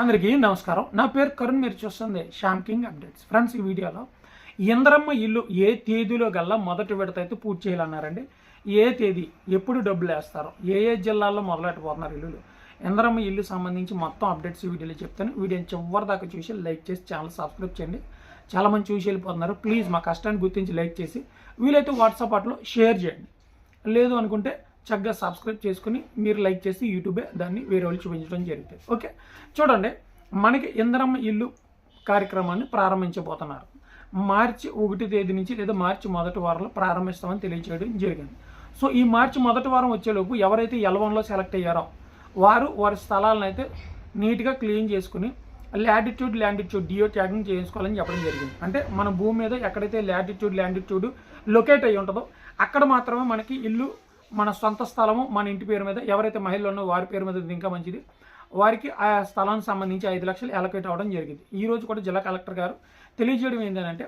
అందరికీ నమస్కారం. నా పేరు కరుణ్ మీరు చూస్తుంది శ్యామ్ కింగ్ అప్డేట్స్. ఫ్రెండ్స్ ఈ వీడియోలో ఇంద్రమ్మ ఇల్లు ఏ తేదీలో గల్లా మొదటి విడత అయితే పూర్తి చేయాలన్నారండి? ఏ తేదీ ఎప్పుడు డబ్బులు వేస్తారు ఏ ఏ జిల్లాల్లో మొదలెట్టబోతున్నారు ఇల్లులు? ఇంద్రమ్మ ఇల్లు సంబంధించి మొత్తం అప్డేట్స్ వీడియోలో చెప్తాను. వీడియోని చివరి దాకా చూసి లైక్ చేసి ఛానల్ సబ్స్క్రైబ్ చేయండి. చాలా మంది చూసి వెళ్ళిపోతున్నారు. ప్లీజ్ మా కష్టాన్ని గుర్తించి లైక్ చేసి వీలైతే వాట్సాప్ అట్లో షేర్ చేయండి. లేదు అనుకుంటే చక్కగా సబ్స్క్రైబ్ చేసుకుని మీరు లైక్ చేసి యూట్యూబే దాన్ని వేరే వాళ్ళు చూపించడం జరుగుతుంది. ఓకే? చూడండి. మనకి ఇందరమ్మ ఇల్లు కార్యక్రమాన్ని ప్రారంభించబోతున్నారు. మార్చి ఒకటి తేదీ నుంచి లేదా మార్చి మొదటి వారంలో ప్రారంభిస్తామని తెలియజేయడం జరిగింది. సో ఈ మార్చి మొదటి వారం వచ్చేలోపు ఎవరైతే ఎలవన్లో సెలెక్ట్ అయ్యారో వారు వారి స్థలాలను అయితే నీట్గా క్లీన్ చేసుకుని లాటిట్యూడ్ ల్యాండిట్యూడ్ డియో ట్యాగింగ్ చేసుకోవాలని చెప్పడం జరిగింది. అంటే మన భూమి మీద ఎక్కడైతే లాటిట్యూడ్ ల్యాండిట్యూడ్ లొకేట్ అయ్యి ఉంటుందో అక్కడ మాత్రమే మనకి ఇల్లు మన సొంత స్థలము మన ఇంటి పేరు మీద ఎవరైతే మహిళలు ఉన్నో వారి పేరు మీద ఇంకా మంచిది. వారికి ఆ స్థలానికి సంబంధించి ఐదు లక్షలు అలొకేట్ అవ్వడం జరిగింది. ఈ రోజు కూడా జిల్లా కలెక్టర్ గారు తెలియజేయడం ఏంటంటే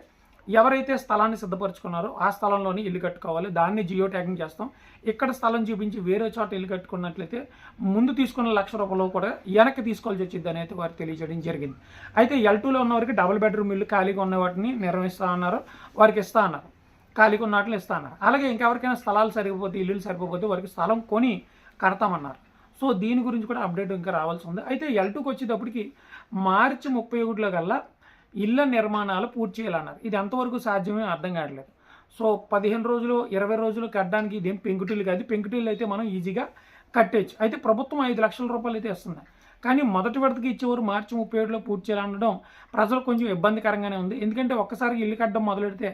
ఎవరైతే స్థలాన్ని సిద్ధపరచుకున్నారో ఆ స్థలంలోనే ఇల్లు కట్టుకోవాలి. దాన్ని జియో ట్యాగింగ్ చేస్తాం. ఇక్కడ స్థలం చూపించి వేరే చోట ఇల్లు కట్టుకున్నట్లయితే ముందు తీసుకున్న లక్ష రూపాయలు కూడా వెనక్కి తీసుకోవాల్సి వచ్చింది అనేది వారు తెలియజేయడం జరిగింది. అయితే ఎల్ టూలో ఉన్న వారికి డబుల్ బెడ్రూమ్ ఇల్లు ఖాళీగా ఉన్న వాటిని నిర్వహిస్తా అన్నారు. వారికి ఇస్తా అన్నారు. ఖాళీగా ఉన్న వాటిని ఇస్తా అలాగే ఇంకెవరికైనా స్థలాలు సరిపోతే ఇల్లులు సరిపోతే వారికి స్థలం కొని కడతామన్నారు. సో దీని గురించి కూడా అప్డేట్ ఇంకా రావాల్సి ఉంది. అయితే ఎల్ టూకి వచ్చేటప్పటికి మార్చి ముప్పై ఒకటిలో కల్లా ఇళ్ళ నిర్మాణాలు పూర్తి చేయాలన్నారు. ఇది ఎంతవరకు సాధ్యమే అర్థం కావట్లేదు. సో పదిహేను రోజులు ఇరవై రోజులు కట్టడానికి ఇదేం పెంకుటిల్లు కాదు. పెంకుటిల్లు అయితే మనం ఈజీగా కట్టేయచ్చు. అయితే ప్రభుత్వం ఐదు లక్షల రూపాయలు అయితే ఇస్తుంది. కానీ మొదటి విడతకి ఇచ్చేవారు మార్చి ముప్పై ఏడులో పూర్తి చేయాలనడం ప్రజలకు కొంచెం ఇబ్బందికరంగానే ఉంది. ఎందుకంటే ఒక్కసారి ఇల్లు కట్టడం మొదలెడితే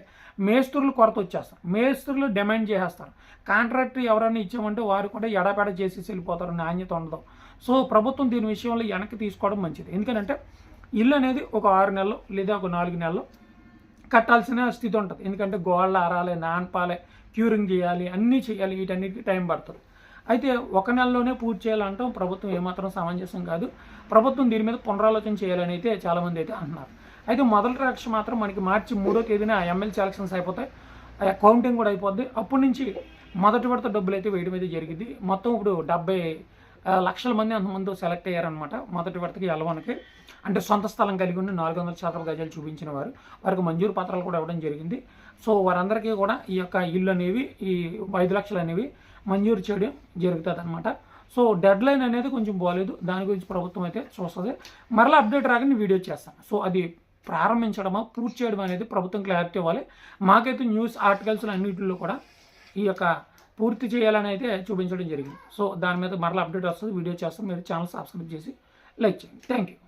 మేస్త్రులు కొరత వచ్చేస్తారు. మేస్త్రులు డిమాండ్ చేసేస్తారు. కాంట్రాక్ట్ ఎవరైనా ఇచ్చామంటే వారు కూడా ఎడపెడ చేసేసి వెళ్ళిపోతారు. నాణ్యత ఉండదు. సో ప్రభుత్వం దీని విషయంలో వెనక్కి తీసుకోవడం మంచిది. ఎందుకంటే ఇల్లు అనేది ఒక ఆరు నెలలు లేదా ఒక నాలుగు నెలలు కట్టాల్సిన స్థితి ఉంటుంది. ఎందుకంటే గోళ్ళ ఆరాలి నానపాలి క్యూరింగ్ చేయాలి అన్నీ చేయాలి. వీటన్నిటికీ టైం పడుతుంది. అయితే ఒక నెలలోనే పూర్తి చేయాలంటాం. ప్రభుత్వం ఏమాత్రం సమంజసం కాదు. ప్రభుత్వం దీని మీద పునరాలోచన చేయాలని అయితే చాలామంది అయితే అంటున్నారు. అయితే మొదటి రక్ష మాత్రం మనకి మార్చి మూడో తేదీన ఎమ్మెల్సీ ఎలక్షన్స్ అయిపోతాయి. అకౌంటింగ్ కౌంటింగ్ కూడా అయిపోద్ది. అప్పటి నుంచి మొదటి విడత డబ్బులు అయితే వేయడం అయితే జరిగింది. మొత్తం ఇప్పుడు డెబ్బై లక్షల మంది అంతమంది సెలెక్ట్ అయ్యారనమాట మొదటి విడతకి ఎలవనకి అంటే సొంత స్థలం కలిగి ఉండి నాలుగు వందల చదరపు గజాలు చూపించిన వారు. వారికి మంజూరు పత్రాలు కూడా ఇవ్వడం జరిగింది. సో వారందరికీ కూడా ఈ యొక్క ఇల్లు అనేవి ఈ ఐదు లక్షలు అనేవి మంజూరు చేయడం జరుగుతుంది అనమాట సో డెడ్ లైన్ అనేది కొంచెం బాగాలేదు దాని గురించి ప్రభుత్వం అయితే చూస్తుంది. మరలా అప్డేట్ రాగానే వీడియో చేస్తాను సో అది ప్రారంభించడమా పూర్తి చేయడం అనేది ప్రభుత్వం క్లారిటీ ఇవ్వాలి. మాకైతే న్యూస్ ఆర్టికల్స్ అన్నింటిలో కూడా ఈ యొక్క పూర్తి చేయాలని అయితే చూపించడం జరిగింది. సో దాని మీద మరలా అప్డేట్ వస్తుంది. వీడియో చేస్తాం. మీరు ఛానల్ సబ్స్క్రైబ్ చేసి లైక్ చేయండి. Thank you.